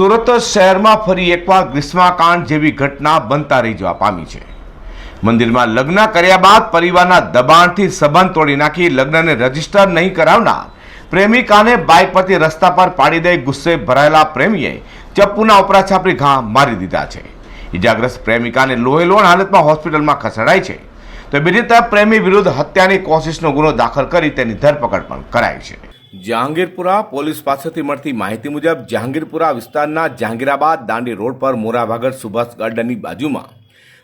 સુરત શહેરમાં ફરી એકવાર ગ્રીષ્માકાંડ જેવી ઘટના બનતા રહી જવા પામી છે. મંદિરમાં લગ્ન કર્યા બાદ પરિવારના દબાણથી સંબંધ તોડી નાખી લગ્નને રજિસ્ટર નહીં કરાવનાર પ્રેમિકાને બાઇક પરથી રસ્તા પર પાડી દઈ ગુસ્સે ભરાયેલા પ્રેમીએ ચપ્પુના ઉપરા છાપરી ઘા મારી દીધા છે. ઇજાગ્રસ્ત પ્રેમિકાને લોહેલોણ હાલતમાં હોસ્પિટલમાં ખસેડાઈ છે. તો બીજી તરફ પ્રેમી વિરુદ્ધ હત્યાની કોશિશનો ગુનો દાખલ કરી તેની ધરપકડ પણ કરાઈ છે. જહાંગીરપુરા પોલીસ પાસેથી મળતી માહિતી મુજબ જહાંગીરપુરા વિસ્તારના જહાંગીરાબાદ દાંડી રોડ પર મોરાભાગર સુભાષ ગાર્ડનની બાજુમાં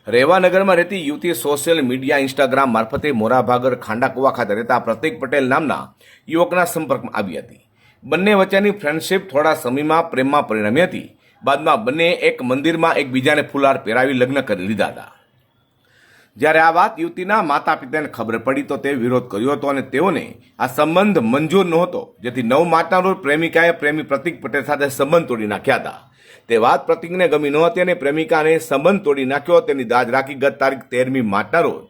રેવાનગરમાં રહેતી યુવતીએ સોશિયલ મીડિયા ઇન્સ્ટાગ્રામ મારફતે મોરાભાગર ખાંડાકુવા ખાતે રહેતા પ્રતિક પટેલ નામના યુવકના સંપર્કમાં આવી હતી. બંને વચ્ચેની ફ્રેન્ડશિપ થોડા સમયમાં પ્રેમમાં પરિણમી હતી. બાદમાં બંને એક મંદિરમાં એકબીજાને ફુલાર પહેરાવી લગ્ન કરી લીધા હતા. જ્યારે આ વાત યુવતીના માતા પિતાને ખબર પડી તો તે વિરોધ કર્યો હતો અને તેઓને આ સંબંધ મંજૂર નહોતો, જેથી નવ માતાનું પ્રેમિકાએ પ્રેમી પ્રતિક પટેલ સાથે સંબંધ તોડી નાખ્યા હતા. તે વાત પ્રતિકને ગમી નહોતી અને પ્રેમિકાને સંબંધ તોડી નાખ્યો. તેની દાજ રાખી ગત તારીખ તેરમી માર્ચના રોજ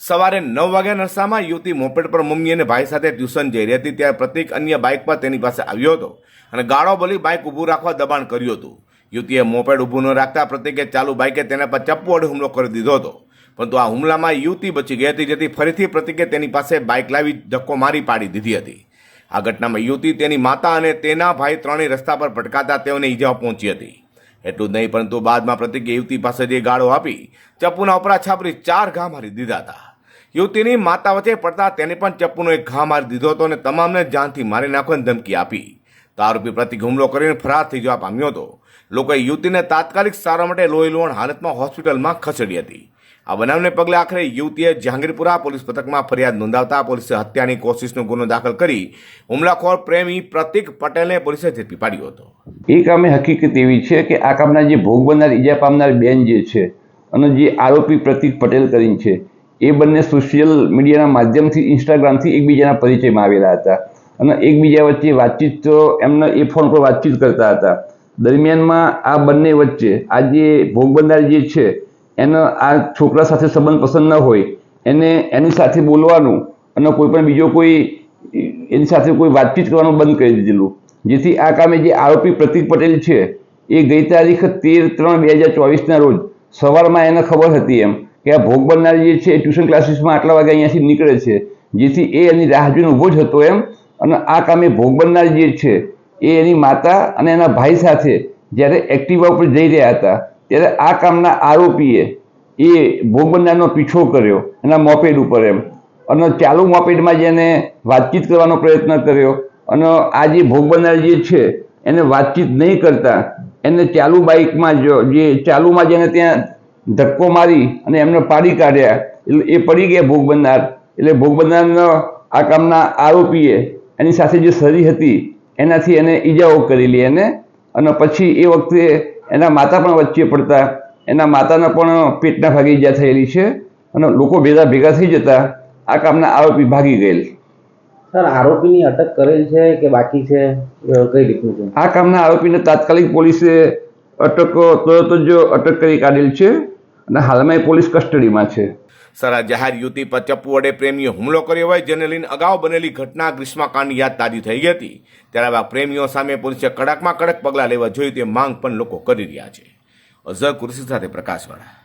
સવારે નવ વાગ્યા નરસામાં યુવતી મોપેડ પર મમ્મી અને ભાઈ સાથે ટ્યુશન જઈ રહી હતી, ત્યારે પ્રતિક અન્ય બાઇક પર તેની પાસે આવ્યો હતો અને ગાળો બોલી બાઇક ઊભું રાખવા દબાણ કર્યું હતું. યુવતીએ મોપેડ ઊભું ન રાખતા પ્રતિકે ચાલુ બાઇકે તેના પર ચપ્પુ વડે હુમલો કરી દીધો હતો. પરંતુ આ હુમલામાં યુવતી બચી ગઈ હતી જેથી ફરીથી પ્રતિકે તેની પાસે બાઇક લાવી ધક્કો મારી પાડી દીધી હતી. આ ઘટનામાં યુવતી તેની માતા અને તેના ભાઈ ત્રણેય રસ્તા પર ભટકાતા તેઓને ઈજાઓ પહોંચી હતી. એટલું જ નહીં, પરંતુ બાદમાં પ્રતિકે યુવતી પાસે જે ગાળો આપી, ચપ્પુના ઉપરા છાપરી ચાર ઘા મારી દીધા હતા. યુવતીની માતા વચ્ચે પડતા તેને પણ ચપ્પુનો એક ઘા મારી દીધો હતો અને તમામને જાનથી મારી નાખવાની ધમકી આપી. તો આરોપી પ્રતિક હુમલો કરીને ફરાર થઈ જવા પામ્યો હતો. લોકોએ યુવતીને તાત્કાલિક સારવાર માટે લોહી લોહણ હાલતમાં હોસ્પિટલમાં ખસેડી હતી. આ બનાવને પગલે આખરે યુવતીએ જહાંગીરપુરા પોલીસ પથકમાં ફરિયાદ નોંધાવતા પોલીસે હત્યાની કોશિશનો ગુનો દાખલ કરી હુમલાખોર પ્રેમી પ્રતિક પટેલને પોલીસે ઝડપી પાડ્યો હતો. એ કામે હકીકત એવી છે કે આ કામના જે ભોગ બનનાર, ઈજા પામનાર બેન જે છે અને જે આરોપી પ્રતિક પટેલ કરીને છે, એ બંને સોશિયલ મીડિયાના માધ્યમથી, ઇન્સ્ટાગ્રામથી એકબીજાના પરિચયમાં આવેલા હતા. અને એકબીજા વચ્ચે વાતચીત તો એમને એ ફોન પર વાતચીત કરતા હતા. દરમિયાનમાં આ બંને વચ્ચે આ જે ભોગ બનનાર જે છે એનો આ છોકરા સાથે સંબંધ પસંદ ન હોય, એને એની સાથે બોલવાનું અને કોઈ પણ બીજો કોઈ, એની સાથે કોઈ વાતચીત કરવાનું બંધ કરી દીધેલું. જેથી આ કામે જે આરોપી પ્રતિક પટેલ છે, એ ગઈ તારીખ તેર ત્રણ બે હજાર ચોવીસના રોજ સવારમાં એને ખબર હતી એમ કે આ ભોગ બનનાર જે છે એ ટ્યુશન ક્લાસીસમાં આટલા વાગે અહીંયાથી નીકળે છે. જેથી એ એની રાહ જોઈને ઊભો જ હતો એમ અને આ કામે ભોગ બનનાર જે છે, એ એની માતા અને એના ભાઈ સાથે જ્યારે એક્ટિવા ઉપર જઈ રહ્યા હતા. ત્યારે આ કામના આરોપીએ એ ભોગબંધારનો પીછો કર્યો એના મોપેડ ઉપર એમ. અને ચાલુ મોપેડમાં જેને વાતચીત કરવાનો પ્રયત્ન કર્યો. અને આ જે ભોગબંધાર જે છે, એને વાતચીત નહીં કરતા, એને ચાલુ બાઇકમાં જો, જે ચાલુમાં જેને ત્યાં ધક્કો મારી અને એમને પાડી કાઢ્યા. એટલે એ પડી ગયા ભોગબંધાર એટલે ભોગબંધારનો આ કામના આરોપીએ એની સાથે જે સરી હતી, એનાથી એને ઈજાઓ કરેલી એને. અને પછી એ વખતે એના માતા પણ વચ્ચે પડતા એના માતાના પણ પેટના ભાગે ઈજા થયેલી છે અને લોકો ભેગા ભેગા થઈ જતા આ કામના આરોપી ભાગી ગયેલ. સર આરોપીની અટક કરેલ છે કે બાકી છે? કઈ રીતનું છે? આ કામના આરોપીને તાત્કાલિક પોલીસે અટક તરત જ અટક કરી કાઢેલ છે અને હાલમાં એ પોલીસ કસ્ટડીમાં છે. સરા જાહેર યુવતી પર ચપ્પુ વડે પ્રેમીએ હુમલો કર્યો હોય, જેને લઈને અગાઉ બનેલી ઘટના ગ્રીષ્માકાંડ યાદ તાજી થઈ હતી. ત્યારે આવા પ્રેમીઓ સામે પોલીસે કડકમાં કડક પગલાં લેવા જોઈએ તે માંગ પણ લોકો કરી રહ્યા છે. અઝર કુરશી સાથે પ્રકાશવાળા.